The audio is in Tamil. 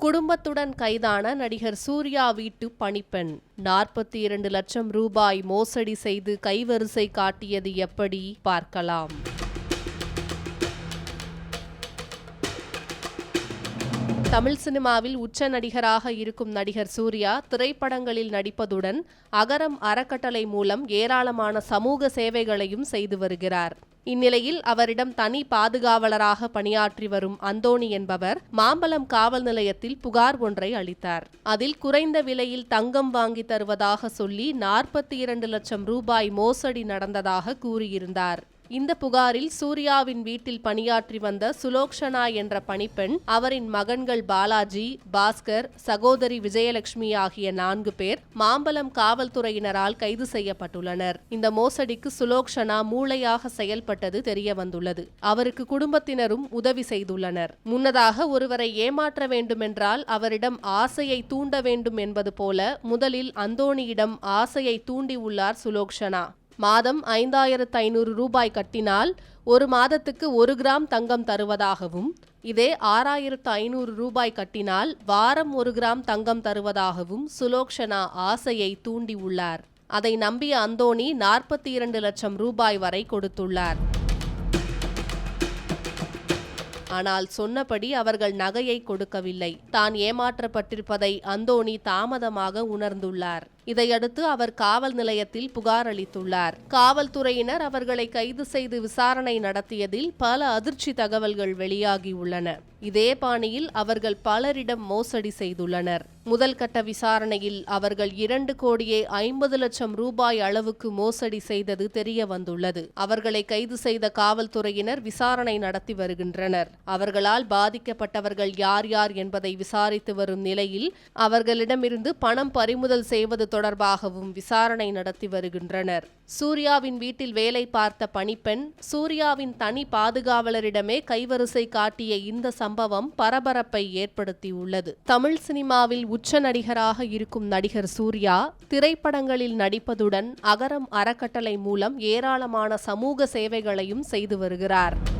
குடும்பத்துடன் கைதான நடிகர் சூர்யா வீட்டு பணிப்பெண். நாற்பத்தி இரண்டு லட்சம் ரூபாய் மோசடி செய்து கைவரிசை காட்டியது எப்படி? பார்க்கலாம். தமிழ் சினிமாவில் உச்ச நடிகராக இருக்கும் நடிகர் சூர்யா திரைப்படங்களில் நடிப்பதுடன் அகரம் அறக்கட்டளை மூலம் ஏராளமான சமூக சேவைகளையும் செய்து வருகிறார். இந்நிலையில் அவரிடம் தனி பாதுகாவலராக பணியாற்றி வரும் அந்தோணி என்பவர் மாம்பலம் காவல் நிலையத்தில் புகார் ஒன்றை அளித்தார். அதில் குறைந்த விலையில் தங்கம் வாங்கி தருவதாக சொல்லி நாற்பத்தி இரண்டு லட்சம் ரூபாய் மோசடி நடந்ததாக கூறியிருந்தார். இந்த புகாரில் சூர்யாவின் வீட்டில் பணியாற்றி வந்த சுலோக்ஷனா என்ற பணிப்பெண் அவரின் மகன்கள் பாலாஜி பாஸ்கர் சகோதரி விஜயலட்சுமி ஆகிய நான்கு பேர் மாம்பலம் காவல்துறையினரால் கைது செய்யப்பட்டுள்ளனர். இந்த மோசடிக்கு சுலோக்ஷனா மூளையாக செயல்பட்டது தெரிய வந்துள்ளது அவருக்கு குடும்பத்தினரும் உதவி செய்துள்ளனர். முன்னதாக ஒருவரை ஏமாற்ற வேண்டுமென்றால் அவரிடம் ஆசையை தூண்ட வேண்டும் என்பது போல முதலில் அந்தோணியிடம் ஆசையை தூண்டியுள்ளார் சுலோக்ஷனா. மாதம் ஐந்தாயிரத்து ஐநூறு ரூபாய் கட்டினால் ஒரு மாதத்துக்கு ஒரு கிராம் தங்கம் தருவதாகவும் இதே ஆறாயிரத்து ஐநூறு ரூபாய் கட்டினால் வாரம் ஒரு கிராம் தங்கம் தருவதாகவும் சுலோக்ஷனா ஆசையை தூண்டியுள்ளார் அதை நம்பிய அந்தோணி நாற்பத்தி இரண்டு லட்சம் ரூபாய் வரை கொடுத்துள்ளார். ஆனால் சொன்னபடி அவர்கள் நகையை கொடுக்கவில்லை. தான் ஏமாற்றப்பட்டிருப்பதை அந்தோணி தாமதமாக உணர்ந்துள்ளார். இதையடுத்து அவர் காவல் நிலையத்தில் புகார் அளித்துள்ளார். காவல்துறையினர் அவர்களை கைது செய்து விசாரணை நடத்தியதில் பல அதிர்ச்சி தகவல்கள் வெளியாகியுள்ளன. இதே பாணியில் அவர்கள் பலரிடம் மோசடி செய்துள்ளனர். முதல் கட்ட விசாரணையில் அவர்கள் இரண்டு கோடியே ஐம்பது லட்சம் ரூபாய் அளவுக்கு மோசடி செய்தது தெரிய வந்துள்ளது. அவர்களை கைது செய்த காவல்துறையினர் விசாரணை நடத்தி வருகின்றனர். அவர்களால் பாதிக்கப்பட்டவர்கள் யார் யார் என்பதை விசாரித்து வரும் நிலையில் அவர்களிடமிருந்து பணம் பறிமுதல் செய்வது தொடர்பாகவும் விசாரணை நடத்தி வருகின்றனர். சூர்யாவின் வீட்டில் வேலை பார்த்த பணிப்பெண் சூர்யாவின் தனி பாதுகாவலரிடமே கைவரிசை காட்டிய இந்த சம்பவம் பரபரப்பை ஏற்படுத்தியுள்ளது. தமிழ் சினிமாவில் உச்ச நடிகராக இருக்கும் நடிகர் சூர்யா திரைப்படங்களில் நடிப்பதுடன் அகரம் அறக்கட்டளை மூலம் ஏராளமான சமூக சேவைகளையும் செய்து வருகிறார்.